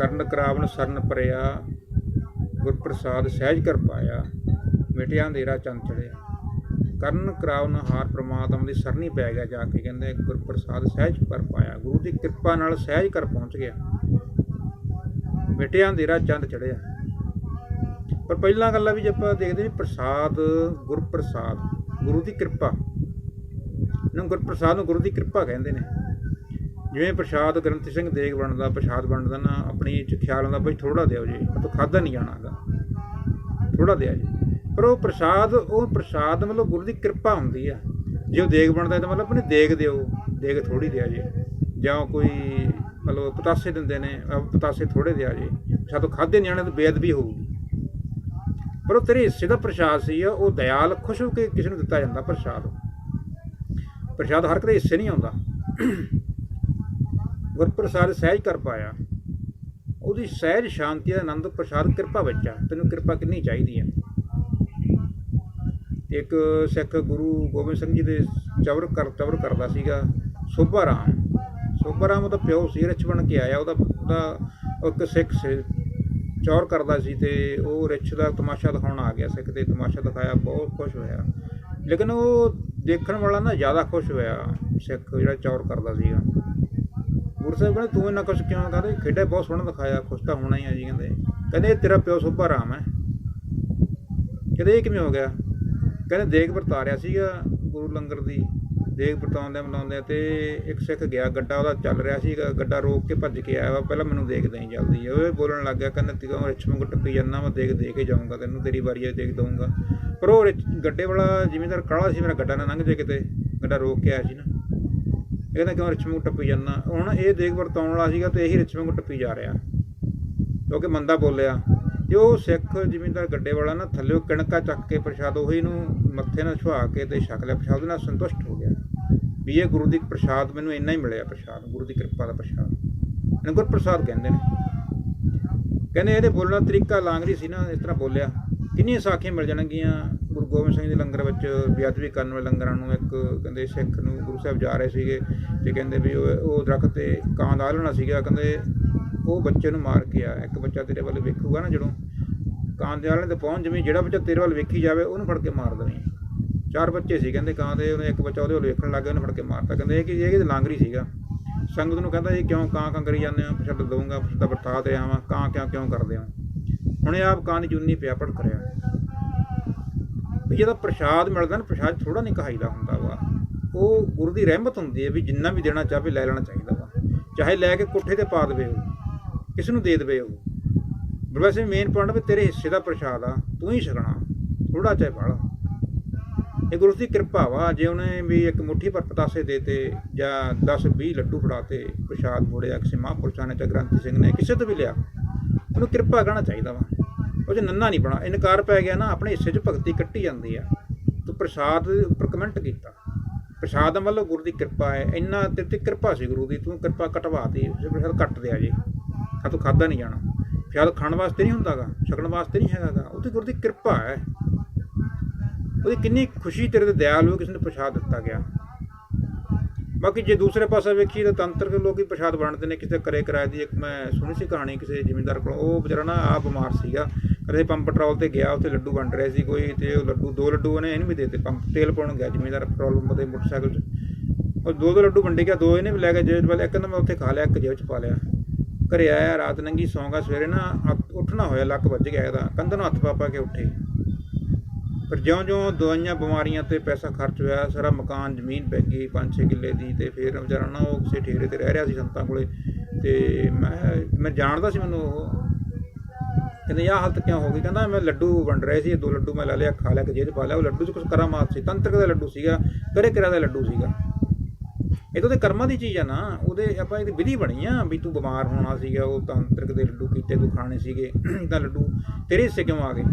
ਕਰਨ ਕਰਾਵਨ ਸਰਨ ਪਰਿਆ ਗੁਰ ਪ੍ਰਸਾਦ ਸਹਿਜ ਕਰ ਪਾਇਆ, ਮਿਟਿਆ ਅੰਧੇਰਾ ਚੰਦ ਚੜਿਆ। ਕਰਨ ਕਰਾਵਨ ਹਾਰ ਪ੍ਰਮਾਤਮਾ ਦੀ ਸਰਨੀ ਪੈ ਗਿਆ ਜਾ ਕੇ, ਕਹਿੰਦੇ ਗੁਰ ਪ੍ਰਸਾਦ ਸਹਿਜ ਕਰ ਪਾਇਆ, ਗੁਰੂ ਦੀ ਕਿਰਪਾ ਨਾਲ ਸਹਿਜ ਕਰ ਪਹੁੰਚ ਗਿਆ। ਮਿਟਿਆ ਅੰਧੇਰਾ ਚੰਦ ਚੜਿਆ। ਪਰ ਪਹਿਲਾਂ ਗੱਲਾਂ ਵੀ ਜੇ ਆਪਾਂ ਦੇਖਦੇ ਵੀ ਪ੍ਰਸਾਦ ਗੁਰ ਪ੍ਰਸਾਦ ਗੁਰੂ ਦੀ ਕਿਰਪਾ। ਨੂੰ ਗੁਰ ਪ੍ਰਸਾਦ ਨੂੰ ਗੁਰੂ ਦੀ ਕਿਰਪਾ ਕਹਿੰਦੇ ਨੇ। ਜਿਵੇਂ ਪ੍ਰਸ਼ਾਦ ਗ੍ਰੰਥ ਸਿੰਘ ਦੇਗ ਬਣਦਾ, ਪ੍ਰਸ਼ਾਦ ਬਣਦਾ ਨਾ, ਆਪਣੀ ਚ ਖਿਆਲ ਆਉਂਦਾ, ਬਈ ਥੋੜਾ ਦਿਓ ਜੀ, ਉਹ ਤੋਂ ਖਾਦਾ ਨਹੀਂ ਜਾਣਾਗਾ ਥੋੜਾ ਦਿਆ ਜੀ। ਪਰ ਉਹ ਪ੍ਰਸ਼ਾਦ ਉਹ ਪ੍ਰਸ਼ਾਦ ਮਤਲਬ ਗੁਰੂ ਦੀ ਕਿਰਪਾ ਹੁੰਦੀ ਆ। ਜੇ ਉਹ ਦੇਗ ਬਣਦਾ ਤਾਂ ਮਤਲਬ ਆਪਣੇ ਦੇਗ ਦਿਓ, ਦੇਗ ਥੋੜੀ ਦਿਆ ਜੀ। ਜਾਂ ਕੋਈ ਮਤਲਬ ਪਤਾਸੇ ਦਿੰਦੇ ਨੇ, ਅਹ ਪਤਾਸੇ ਥੋੜੇ ਦਿਆ ਜੀ। ਸਾਤੋਂ ਖਾਦੇ ਨਹੀਂ ਜਾਣੇ ਤਾਂ ਬੇਅਦਬੀ ਹੋਊਗੀ। ਪਰ ਉਹ ਤੇਰੇ ਹਿੱਸੇ ਦਾ ਪ੍ਰਸ਼ਾਦ ਸੀ, ਉਹ ਦਇਆਲ ਖੁਸ਼ ਹੋ ਕੇ ਕਿਸੇ ਨੂੰ ਦਿੱਤਾ ਜਾਂਦਾ ਪ੍ਰਸ਼ਾਦ। ਪ੍ਰਸ਼ਾਦ ਹਰ ਇੱਕ ਹਿੱਸੇ ਨਹੀਂ ਆਉਂਦਾ। ਗੁਰਪ੍ਰਸਾਦ ਸਹਿਜ ਕਰ ਪਾਇਆ। ਉਹਦੀ ਸਹਿਜ, ਸ਼ਾਂਤੀ ਦਾ ਆਨੰਦ, ਪ੍ਰਸਾਦ ਕਿਰਪਾ ਵਿੱਚ ਆ। ਤੈਨੂੰ ਕਿਰਪਾ ਕਿੰਨੀ ਚਾਹੀਦੀ ਆ। ਇੱਕ ਸਿੱਖ ਗੁਰੂ ਗੋਬਿੰਦ ਸਿੰਘ ਜੀ ਦੇ ਚਵਰ ਕਰ, ਚਵਰ ਕਰਦਾ ਸੀਗਾ, ਸੋਭਾ ਰਾਮ। ਸੋਭਾ ਰਾਮ ਉਹਦਾ ਪਿਓ ਸੀ ਰਿਛ ਬਣ ਕੇ ਆਇਆ। ਉਹਦਾ ਉਹਦਾ ਇੱਕ ਸਿੱਖ ਸੀ, ਚੌਰ ਕਰਦਾ ਸੀ ਤੇ ਉਹ ਰਿਛ ਦਾ ਤਮਾਸ਼ਾ ਦਿਖਾਉਣ ਆ ਗਿਆ ਸਿੱਖ ਤੇ ਤਮਾਸ਼ਾ ਦਿਖਾਇਆ, ਬਹੁਤ ਖੁਸ਼ ਹੋਇਆ। ਲੇਕਿਨ ਉਹ ਦੇਖਣ ਵਾਲਾ ਨਾ ਜ਼ਿਆਦਾ ਖੁਸ਼ ਹੋਇਆ, ਸਿੱਖ ਜਿਹੜਾ ਚੌਰ ਕਰਦਾ ਸੀਗਾ। ਗੁਰੂ ਸਾਹਿਬ ਕਹਿੰਦੇ, ਤੂੰ ਇੰਨਾ ਕੁਛ ਕਿਉਂ ਕਹਿੰਦੇ ਖੇਡਾ ਬਹੁਤ ਸੋਹਣਾ ਦਿਖਾਇਆ ਖੁਸ਼ ਤਾਂ ਹੋਣਾ ਹੀ ਆ ਜੀ, ਕਹਿੰਦੇ। ਕਹਿੰਦੇ, ਇਹ ਤੇਰਾ ਪਿਓ ਸੁਭਾ ਰਾਮ ਹੈ। ਕਹਿੰਦੇ, ਇਹ ਕਿਵੇਂ ਹੋ ਗਿਆ? ਕਹਿੰਦੇ, ਦੇਗ ਵਰਤਾਰਿਆ ਸੀਗਾ ਗੁਰੂ ਲੰਗਰ ਦੀ। ਦੇਖ ਵਰਤਾਉਂਦੇ ਬਣਾਉਂਦੇ ਤੇ ਇੱਕ ਸਿੱਖ ਗਿਆ, ਗੱਡਾ ਉਹਦਾ ਚੱਲ ਰਿਹਾ ਸੀ ਗੱਡਾ ਰੋਕ ਕੇ ਭੱਜ ਕੇ ਆਇਆ ਵਾ, ਪਹਿਲਾਂ ਮੈਨੂੰ ਦੇਖਦੇ ਹੀ ਜਲਦੀ। ਉਹ ਬੋਲਣ ਲੱਗ ਗਿਆ, ਕਹਿੰਦਾ ਤੀਗਾ ਰਿਛ ਵਾਂਗੂ ਟੱਪੀ ਜਾਂਦਾ, ਮੈਂ ਦੇਖ ਦੇ ਕੇ ਜਾਊਂਗਾ ਤੈਨੂੰ, ਤੇਰੀ ਵਾਰੀ ਆ ਦੇਖ ਦਊਂਗਾ। ਪਰ ਉਹ ਰਿਛ- ਗੱਡੇ ਵਾਲਾ ਜ਼ਿਮੀਂਦਾਰ ਕਾਲਾ ਸੀ, ਮੇਰਾ ਗੱਡਾ ਨਾ ਲੰਘ ਜੇ ਕਿਤੇ, ਗੱਡਾ ਰੋਕ ਕੇ ਆਇਆ ਸੀ ਨਾ। ਇਹ ਕਹਿੰਦਾ ਕਿਉਂ ਰਿਛ ਟੱਪੀ ਜਾਂਦਾ? ਹੁਣ ਇਹ ਦੇਖ ਵਰਤਾਉਣ ਵਾਲਾ ਸੀਗਾ ਤੇ ਇਹੀ ਰਿਛ ਟੱਪੀ ਜਾ ਰਿਹਾ। ਕਿਉਂਕਿ ਮੰਦਾ ਬੋਲਿਆ। ਤੇ ਉਹ ਸਿੱਖ ਜ਼ਿਮੀਂਦਾਰ ਗੱਡੇ ਵਾਲਾ ਨਾ ਥੱਲੇੋਂ ਕਣਕਾ ਚੱਕ ਕੇ ਪ੍ਰਸ਼ਾਦ ਉਹੀ ਨੂੰ ਮੱਥੇ ਨਾਲ ਛੁਆ ਕੇ ਤੇ ਛਕ ਲਿਆ। ਪ੍ਰਸ਼ਾਦ ਉਹਦੇ ਨਾਲ ਸੰਤੁਸ਼ਟ ਹੋ ਗਿਆ। ਵੀ ਇਹ ਗੁਰੂ ਦੀ ਪ੍ਰਸ਼ਾਦ ਮੈਨੂੰ ਇੰਨਾ ਹੀ ਮਿਲਿਆ ਪ੍ਰਸ਼ਾਦ, ਗੁਰੂ ਦੀ ਕਿਰਪਾ ਦਾ ਪ੍ਰਸ਼ਾਦ। ਇਹਨੂੰ ਗੁਰ ਪ੍ਰਸਾਦ ਕਹਿੰਦੇ ਨੇ। ਕਹਿੰਦੇ ਇਹਦੇ ਬੋਲਣ ਦਾ ਤਰੀਕਾ ਲਾਂਗਰੀ ਸੀ ਨਾ, ਇਸ ਤਰ੍ਹਾਂ ਬੋਲਿਆ। ਕਿੰਨੀਆਂ ਸਾਖੀਆਂ ਮਿਲ ਜਾਣਗੀਆਂ ਗੁਰੂ ਗੋਬਿੰਦ ਸਿੰਘ ਦੇ ਲੰਗਰ ਵਿੱਚ? ਬੇਅਦਬੀ ਕਰਨ ਵਾਲੇ ਲੰਗਰਾਂ ਨੂੰ ਇੱਕ ਕਹਿੰਦੇ ਸਿੱਖ ਨੂੰ ਗੁਰੂ ਸਾਹਿਬ ਜਾ ਰਹੇ ਸੀਗੇ ਤੇ ਕਹਿੰਦੇ ਵੀ ਉਹ ਉਹ ਦਰਖਤ ਤੇ ਕਾਂ ਦਾ ਆਲਣਾ ਸੀਗਾ। ਕਹਿੰਦੇ ਉਹ ਬੱਚੇ ਨੂੰ ਮਾਰ ਕੇ ਆ। ਇੱਕ ਬੱਚਾ ਤੇਰੇ ਵੱਲ ਵੇਖੂਗਾ ਨਾ ਜਦੋਂ ਕਾਂ ਦੇ ਆਲਣੇ ਤੇ ਪਹੁੰਚ ਜਵੇਂ, ਜਿਹੜਾ ਬੱਚਾ ਤੇਰੇ ਵੱਲ ਵੇਖੀ ਜਾਵੇ, ਉਹਨੂੰ ਫੜ ਕੇ ਮਾਰ ਦੇਣੀ। ਚਾਰ ਬੱਚੇ ਸੀ ਕਹਿੰਦੇ ਕਾਂ ਦੇ, ਉਹਨੇ ਇੱਕ ਬੱਚਾ ਉਹਦੇ ਵੱਲ ਵੇਖਣ ਲੱਗ ਗਿਆ, ਉਹਨੇ ਫੜ ਕੇ ਮਾਰਤਾ। ਕਹਿੰਦੇ ਇਹ ਕਿ ਇਹ ਕਿ ਲਾਂਗਰੀ ਸੀਗਾ। ਸੰਗਤ ਨੂੰ ਕਹਿੰਦਾ, ਇਹ ਕਿਉਂ ਕਾਂ ਕਾਂ ਕਰੀ ਜਾਂਦੇ ਹੋ? ਛੱਡ ਦਊਂਗਾ, ਪ੍ਰਸ਼ਾਦਾ ਵਰਤਾ ਤੇ ਆਵਾਂ। ਕਾਂ ਕਿਉਂ ਕਿਉਂ ਕਰਦੇ ਹੋ? ਹੁਣੇ ਆਪ ਕਾਨ ਦੀ ਪਿਆ ਪੜ ਕਰਿਆ। ਵੀ ਜਦੋਂ ਪ੍ਰਸ਼ਾਦ ਮਿਲਦਾ ਨਾ, ਪ੍ਰਸ਼ਾਦ ਥੋੜਾ ਨਹੀਂ ਕਹਾਈਦਾ ਹੁੰਦਾ ਵਾ। ਉਹ ਗੁਰੂ ਦੀ ਰਹਿਮਤ ਹੁੰਦੀ ਹੈ ਵੀ ਜਿੰਨਾ ਵੀ ਦੇਣਾ ਚਾਹੇ ਲੈ ਲੈਣਾ ਚਾਹੀਦਾ ਵਾ। ਚਾਹੇ ਲੈ ਕੇ ਕੋਠੇ ਤੇ ਪਾ ਦੇਵੇ ਉਹ, ਕਿਸ ਨੂੰ ਦੇ ਦੇਵੇ ਉਹ। ਵੈਸੇ ਮੇਨ ਪੁਆਇੰਟ ਵੀ ਤੇਰੇ ਹਿੱਸੇ ਦਾ ਪ੍ਰਸ਼ਾਦ ਆ, ਤੂੰ ਹੀ ਛਕਣਾ ਥੋੜਾ ਚਾਹੇ ਬਾਹਲਾ ਇਹ ਗੁਰੂ ਦੀ ਕਿਰਪਾ ਵਾ, ਜੇ ਉਹਨੇ ਵੀ ਇੱਕ ਮੁੱਠੀ ਪਰ ਪਤਾਸੇ ਦੇਤੇ ਜਾਂ 10 20 ਲੱਡੂ ਫੜਾਤੇ ਪ੍ਰਸ਼ਾਦ ਮੋੜਿਆ, ਕਿਸੇ ਮਹਾਂਪੁਰਸ਼ਾਂ ਨੇ ਜਾਂ ਗ੍ਰੰਥੀ ਸਿੰਘ ਨੇ, ਕਿਸੇ ਤੋਂ ਵੀ ਲਿਆ। ਉਹਨੂੰ ਕਿਰਪਾ ਕਰਨਾ ਚਾਹੀਦਾ ਵਾ। ਉਹ ਜੇ ਨੰਨਾ ਨਹੀਂ ਬਣਾ, ਇਨਕਾਰ ਪੈ ਗਿਆ ਨਾ, ਆਪਣੇ ਹਿੱਸੇ 'ਚ ਭਗਤੀ ਕੱਟੀ ਜਾਂਦੀ ਆ। ਤੂੰ ਪ੍ਰਸਾਦ ਦੇ ਉੱਪਰ ਕਮੈਂਟ ਕੀਤਾ। ਪ੍ਰਸਾਦ ਦਾ ਮਤਲਬ ਗੁਰੂ ਦੀ ਕਿਰਪਾ ਹੈ। ਇੰਨਾ ਤੇਰੇ ਤੇ ਕਿਰਪਾ ਸੀ ਗੁਰੂ ਦੀ, ਤੂੰ ਕਿਰਪਾ ਕਟਵਾਤੀ ਜੇ ਪ੍ਰਸਾਦ ਕੱਟ ਦਿਆ ਜੇ। ਆ ਤੂੰ ਖਾਦਾ ਨਹੀਂ ਜਾਣਾ। ਪ੍ਰਸਾਦ ਖਾਣ ਵਾਸਤੇ ਨਹੀਂ ਹੁੰਦਾਗਾ, ਛਕਣ ਵਾਸਤੇ ਨਹੀਂ ਹੈਗਾਗਾ। ਉਹ ਤੇ ਗੁਰੂ ਦੀ ਕਿਰਪਾ ਹੈ। ਉਹਦੀ ਕਿੰਨੀ ਖੁਸ਼ੀ ਤੇਰੇ ਤੇ ਦਇਆਲ ਹੋ ਕਿਸੇ ਨੂੰ ਪ੍ਰਸ਼ਾਦ ਦਿੱਤਾ ਗਿਆ। ਬਾਕੀ ਜੇ ਦੂਸਰੇ ਪਾਸੇ ਵੇਖੀ ਤਾਂ ਤੰਤਰ ਲੋਕੀ ਪ੍ਰਸ਼ਾਦ ਬਣਦੇ ਨੇ, ਕਿਸੇ ਕਰੇ ਕਿਰਾਏ ਦੀ ਇੱਕ ਮੈਂ ਸੁਣੀ ਸੀ ਕਹਾਣੀ, ਕਿਸੇ ਜ਼ਿਮੀਂਦਾਰ ਕੋਲ, ਉਹ ਵਿਚਾਰਾ ਨਾ ਆ ਬਿਮਾਰ ਸੀਗਾ ਕਦੇ ਪੰਪ ਪੈਟਰੋਲ ਤੇ ਗਿਆ, ਉੱਥੇ ਲੱਡੂ ਵੰਡ ਰਹੇ ਸੀ ਕੋਈ, ਤੇ ਉਹ ਲੱਡੂ, ਦੋ ਲੱਡੂ ਉਹਨੇ ਇਹਨੂੰ ਵੀ ਦੇਤੇ, ਪੰਪ, ਤੇਲ ਪਾਉਣ ਗਿਆ ਜ਼ਿਮੀਂਦਾਰ ਪੈਟਰੋਲ ਪੰਪ ਤੇ ਮੋਟਰਸਾਈਕਲ 'ਚ ਉਹ ਦੋ ਦੋ ਲੱਡੂ ਵੰਡੇ ਗਿਆ, ਦੋ ਇਹਨੇ ਵੀ ਲੈ ਕੇ ਜੇਬ 'ਚ ਪਾ ਲਿਆ, ਇੱਕ ਤਾਂ ਮੈਂ ਉੱਥੇ ਖਾ ਲਿਆ, ਇੱਕ ਜੇਬ 'ਚ ਪਾ ਲਿਆ। ਘਰੇ ਆਇਆ, ਰਾਤ ਨੰਗੀ ਸੌਂਗਾ ਸਵੇਰੇ ਨਾ ਹੱਥ- ਉੱਠਣਾ ਹੋਇਆ, ਲੱਕ ਵੱਜ ਗਿਆ ਇਹਦਾ, ਕੰਧ ਨੂੰ ਹੱਥ ਪਾ ਪਾ ਕੇ ਉੱਠੇ। ਪਰ ਜਿਉਂ-ਜਿਉਂ ਦਵਾਈਆਂ, ਬਿਮਾਰੀਆਂ ਤੇ ਪੈਸਾ ਖਰਚ ਹੋਇਆ, ਸਾਰਾ ਮਕਾਨ, ਜ਼ਮੀਨ ਪੈ ਗਈ 5-6 ਕਿੱਲੇ ਦੀ ਤੇ ਫਿਰ ਵਿਚਾਰਾ ਨਾ ਉਹ ਕਿਸੇ ਠੇਰੇ ਤੇ ਰਹਿ ਰਿਹਾ ਸੀ ਸੰਤਾਂ ਕੋਲੇ ਤੇ ਮੈਂ ਮੈਂ ਜਾਣਦਾ ਸੀ ਮੈਨੂੰ ਉਹ। ਕਹਿੰਦੇ ਆਹ ਹਾਲਤ ਕਿਉਂ ਹੋ ਗਈ? ਕਹਿੰਦਾ, ਮੈਂ ਲੱਡੂ ਵੰਡ ਰਿਹਾ ਸੀ ਦੋ ਲੱਡੂ ਮੈਂ ਲੈ ਲਿਆ, ਖਾ ਲਿਆ ਕਿ ਜੇਬ 'ਚ ਪਾ ਲਿਆ, ਉਹ ਲੱਡੂ 'ਚ ਕੁਝ ਕਰਾਮਾਤ ਸੀ ਤੰਤਰ ਦਾ ਲੱਡੂ ਸੀਗਾ ਕਰੇ ਕਿਰਾ ਦਾ ਲੱਡੂ ਸੀਗਾ। ਇਹ ਤਾਂ ਉਹਦੇ ਕਰਮਾਂ ਦੀ ਚੀਜ਼ ਆ ਨਾ, ਉਹਦੇ ਆਪਾਂ ਇਹਦੀ ਵਿਧੀ ਬਣੀ ਆ ਵੀ ਤੂੰ ਬਿਮਾਰ ਹੋਣਾ ਸੀਗਾ, ਉਹ ਤੰਤਰਿਕ ਦੇ ਲੱਡੂ ਕੀਤੇ ਤੂੰ ਖਾਣੇ ਸੀਗੇ, ਤਾਂ ਲੱਡੂ ਤੇਰੇ ਹਿੱਸੇ ਕਿਉਂ ਆ ਗਏ?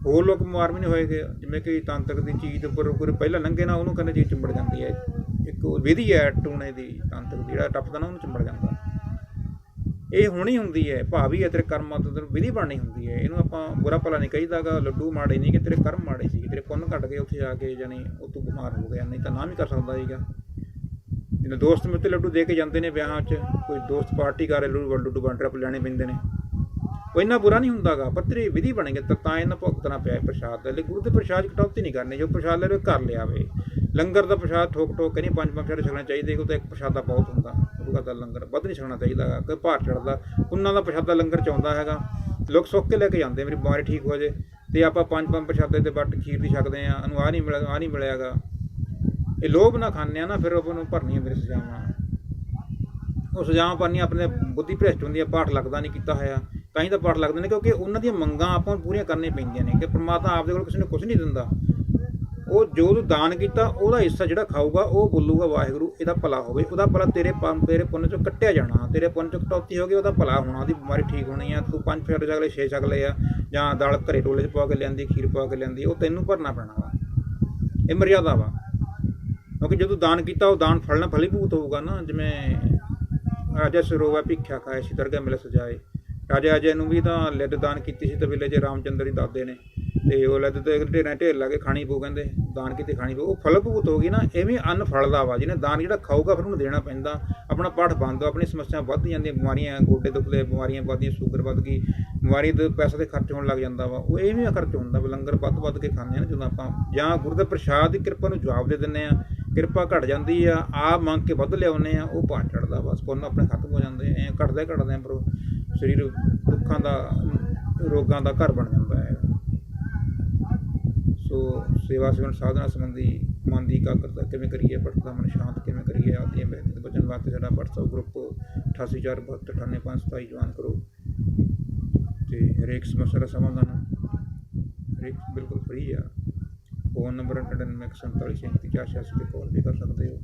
ਹੋਰ ਲੋਕ ਬਿਮਾਰ ਵੀ ਨਹੀਂ ਹੋਏਗੇ ਜਿਵੇਂ ਕਿ ਤਾਂਤਕ ਦੀ ਚੀਜ਼ ਦੇ ਉੱਪਰ ਕੋਈ ਪਹਿਲਾਂ ਲੰਘੇ ਨਾ ਉਹਨੂੰ ਕਹਿੰਦੇ ਚੀਜ਼ ਚਿੰਬੜ ਜਾਂਦੀ ਹੈ ਇੱਕ ਉਹ ਵਿਧੀ ਹੈ ਟੂਣੇ ਦੀ ਤੰਤਰਿਕ ਜਿਹੜਾ ਟੱਪਦਾ ਨਾ ਉਹਨੂੰ ਚਿੰਬੜ ਜਾਂਦਾ ਇਹ ਹੋਣੀ ਹੁੰਦੀ ਹੈ ਭਾਵੀ ਹੈ ਤੇਰੇ ਕਰਮਾਂ ਤੋਂ ਤੈਨੂੰ ਵਿਧੀ ਬਣਨੀ ਹੁੰਦੀ ਹੈ ਇਹਨੂੰ ਆਪਾਂ ਬੁਰਾ ਭਲਾ ਨਹੀਂ ਕਹੀਦਾਗਾ ਲੱਡੂ ਮਾੜੇ ਨਹੀਂ ਕਿ ਤੇਰੇ ਕਰਮ ਮਾੜੇ ਸੀ ਤੇਰੇ ਪੁੰਨ ਘਟ ਗਏ ਉੱਥੇ ਜਾ ਕੇ ਜਾਨੀ ਉਹ ਤੂੰ ਬਿਮਾਰ ਹੋ ਗਿਆ ਨਹੀਂ ਤਾਂ ਨਾ ਵੀ ਕਰ ਸਕਦਾ ਸੀਗਾ ਜਿਹਨੇ ਦੋਸਤ ਮਿੱਤਰ ਲੱਡੂ ਦੇ ਕੇ ਜਾਂਦੇ ਨੇ ਵਿਆਹਾਂ 'ਚ ਕੋਈ ਦੋਸਤ ਪਾਰਟੀ ਕਰ ਲੱਡੂ ਲੱਡੂ ਵੰਡ ਰੱਪ ਲੈਣੇ ਪੈਂਦੇ ਨੇ ਉਹ ਇੰਨਾ ਬੁਰਾ ਨਹੀਂ ਹੁੰਦਾਗਾ ਪੱਤਰੀ ਵਿਧੀ ਬਣੇਗੀ ਤਾਂ ਤਾਂ ਇਹਨਾਂ ਭੁਗਤਣਾ ਪਿਆ ਪ੍ਰਸ਼ਾਦ ਦੇ ਲਈ। ਗੁਰੂ ਦੇ ਪ੍ਰਸ਼ਾਦ ਕਟੌਤੀ ਨਹੀਂ ਕਰਨੀ, ਜੋ ਪ੍ਰਸ਼ਾਦ ਲੈ ਲਓ, ਘਰ ਲਿਆਵੇ ਲੰਗਰ ਦਾ ਪ੍ਰਸ਼ਾਦ ਠੋਕ ਠੋਕ ਕੇ ਨਹੀਂ, ਪੰਜ ਪੰਜ ਛੜੇ ਛਕਣਾ ਚਾਹੀਦੇ ਉਹ ਤਾਂ ਇੱਕ ਪ੍ਰਸ਼ਾਦਾ ਬਹੁਤ ਹੁੰਦਾ। ਗੁਰੂ ਘਰ ਦਾ ਲੰਗਰ ਵੱਧ ਨਹੀਂ ਛਕਣਾ ਚਾਹੀਦਾ ਕੋਈ ਭਾਰ ਚੜਦਾ ਉਹਨਾਂ ਦਾ ਪ੍ਰਸ਼ਾਦਾ ਲੰਗਰ ਚ ਆਉਂਦਾ ਹੈਗਾ। ਲੋਕ ਸੁੱਕ ਕੇ ਲੈ ਕੇ ਜਾਂਦੇ, ਮੇਰੀ ਬਿਮਾਰੀ ਠੀਕ ਹੋ ਜੇ, ਤੇ ਆਪਾਂ ਪੰਜ ਪੰਜ ਪ੍ਰਸ਼ਾਦੇ ਤੇ ਵੱਟ ਖੀਰ ਦੀ ਛਕਦੇ ਆ ਅਨੂ ਆ ਨਹੀਂ ਮਿਲਿਆ ਆ ਨਹੀਂ ਮਿਲਿਆਗਾ। ਇਹ ਲੋਭ ਨਾ ਖਾਂਦੇ ਆ ਨਾ, ਫਿਰ ਉਹਨੂੰ ਭਰਨੀਆਂ ਮੇਰੇ ਸਜ਼ਾਵਾਂ ਉਹ ਸਜ਼ਾਵਾਂ ਭਰਨੀਆਂ ਆਪਣੇ ਬੁੱਧੀ ਭ੍ਰਿਸ਼ਟ ਹੁੰਦੀ ਆ, ਪਾਠ ਲੱਗਦਾ ਨਹੀਂ ਕੀਤਾ ਹੋਇਆ। ਤਾਂ ਹੀ ਤਾਂ ਪਾਠ ਲੱਗਦੇ ਨੇ, ਕਿਉਂਕਿ ਉਹਨਾਂ ਦੀਆਂ ਮੰਗਾਂ ਆਪਾਂ ਨੂੰ ਪੂਰੀਆਂ ਕਰਨੀਆਂ ਪੈਂਦੀਆਂ ਨੇ, ਕਿ ਪ੍ਰਮਾਤਮਾ ਆਪਦੇ ਕੋਲ ਕਿਸੇ ਨੂੰ ਕੁਝ ਨਹੀਂ ਦਿੰਦਾ। ਉਹ ਜੋ ਤੂੰ ਦਾਨ ਕੀਤਾ, ਉਹਦਾ ਹਿੱਸਾ ਜਿਹੜਾ ਖਾਊਗਾ, ਉਹ ਬੋਲੂਗਾ ਵਾਹਿਗੁਰੂ, ਇਹਦਾ ਭਲਾ ਹੋਵੇ। ਉਹਦਾ ਭਲਾ ਤੇਰੇ ਪੰਨ ਤੇਰੇ ਪੁੰਨ ਚੋਂ ਕੱਟਿਆ ਜਾਣਾ। ਤੇਰੇ ਪੁੰਨ ਚੋਂ ਕਟੌਤੀ ਹੋ ਗਈ, ਉਹਦਾ ਭਲਾ ਹੋਣਾ, ਉਹਦੀ ਬਿਮਾਰੀ ਠੀਕ ਹੋਣੀ ਆ। ਤੂੰ ਪੰਜ ਫਿਰ ਜਗਲੇ ਛੇ ਛਕਲੇ ਆ। ਜਾਂ ਦਾਲ ਘਰੇ ਟੋਲੇ 'ਚ ਪਾ ਕੇ ਲਿਆਂਦੀ, ਖੀਰ ਪਾ ਕੇ ਲਿਆਂਦੀ, ਉਹ ਤੈਨੂੰ ਭਰਨਾ ਪੈਣਾ ਵਾ। ਇਹ ਮਰਿਆਦਾ ਵਾ। ਕਿਉਂਕਿ ਜਦੋਂ ਦਾਨ ਕੀਤਾ, ਉਹ ਦਾਨ ਫਲਣਾ ਫਲੀਭੂਤ ਹੋਊਗਾ ਨਾ। ਜਿਵੇਂ ਰਾਜਾ ਸਰੋਵਾ ਭਿੱਖਿਆ ਖਾਏ ਸੀ ਦਰਗਾਹ ਮਿਲ ਸਜਾਏ। ਰਾਜਾ ਅਜੇ ਨੂੰ ਵੀ ਤਾਂ ਲਿੱਦ ਦਾਨ ਕੀਤੀ ਸੀ ਤਬੀਲੇ 'ਚ, ਰਾਮਚੰਦਰ ਹੀ ਦਾਦੇ ਨੇ। ਤੇ ਉਹ ਲਿੱਦ ਤੇ ਢੇਰਾਂ ਢੇਰ ਲਾ ਕੇ ਖਾਣੀ ਪਊ ਕਹਿੰਦੇ, ਦਾਨ ਕੀਤੀ ਖਾਣੀ ਪਊ। ਉਹ ਫਲਭੂਤ ਹੋ ਗਈ ਨਾ, ਐਵੇਂ ਅੰਨ ਫਲਦਾ ਵਾ, ਜਿਹਨੇ ਦਾਨ ਜਿਹੜਾ ਖਾਊਗਾ ਫਿਰ ਉਹਨੂੰ ਦੇਣਾ ਪੈਂਦਾ। ਆਪਣਾ ਪਾਠ ਬੰਦ, ਆਪਣੀ ਸਮੱਸਿਆ ਵੱਧ ਜਾਂਦੀਆਂ ਬਿਮਾਰੀਆਂ, ਗੋਡੇ ਦੁਖਦੇ, ਬਿਮਾਰੀਆਂ ਵੱਧਦੀਆਂ ਸ਼ੂਗਰ ਵੱਧ ਗਈ, ਬਿਮਾਰੀ ਦੇ ਪੈਸੇ 'ਤੇ ਖਰਚ ਹੋਣ ਲੱਗ ਜਾਂਦਾ ਵਾ। ਉਹ ਐਵੇਂ ਖਰਚ ਹੁੰਦਾ ਵਾ ਲੰਗਰ ਵੱਧ ਵੱਧ ਕੇ ਖਾਂਦੇ ਆ ਨਾ ਜਦੋਂ ਆਪਾਂ। ਜਾਂ ਗੁਰੂ ਦੇ ਪ੍ਰਸ਼ਾਦ ਦੀ ਕਿਰਪਾ ਨੂੰ ਜਵਾਬ ਦੇ ਦਿੰਦੇ ਆ, ਕਿਰਪਾ ਘਟ ਜਾਂਦੀ ਆ ਆ ਮੰਗ ਕੇ ਵੱਧ ਲਿਆਉਨੇ ਆ, ਉਹ ਭਾਂ ਚੜਦਾ ਬਸ ਪੁੰਨ ਆਪਣੇ ਖਤਮ ਹੋ ਜਾਂਦੇ ਐ ਘਟਦੇ ਘਟਦੇ ਆ, ਪਰ ਸਰੀਰ ਦੁੱਖਾਂ ਦਾ, ਰੋਗਾਂ ਦਾ ਘਰ ਬਣ ਜਾਂਦਾ ਹੈ। ਸੋ ਸੇਵਾ ਸੇਵਨ ਸਾਧਨਾ ਸੰਬੰਧੀ ਮਨ ਦੀ ਇਕਾਗਰਤਾ ਕਿਵੇਂ ਕਰੀਏ ਪੜਦਾ ਮਨ ਸ਼ਾਂਤ ਕਿਵੇਂ ਕਰੀਏ ਆਦਿ ਬਹਿਤ ਬਚਨ ਵਾਸਤੇ ਸਾਡਾ WhatsApp ਗਰੁੱਪ 8847985527 ਜੁਆਇਨ ਕਰੋ। ਤੇ ਹਰੇਕ ਸਮੱਸਿਆ ਦਾ ਸਮਾਧਾਨ ਹਰੇਕ ਬਿਲਕੁਲ ਫ੍ਰੀ ਆ। ਫੋਨ ਨੰਬਰ 9947343486 ਤੇ ਕਾਲ ਵੀ ਕਰ ਸਕਦੇ ਹੋ।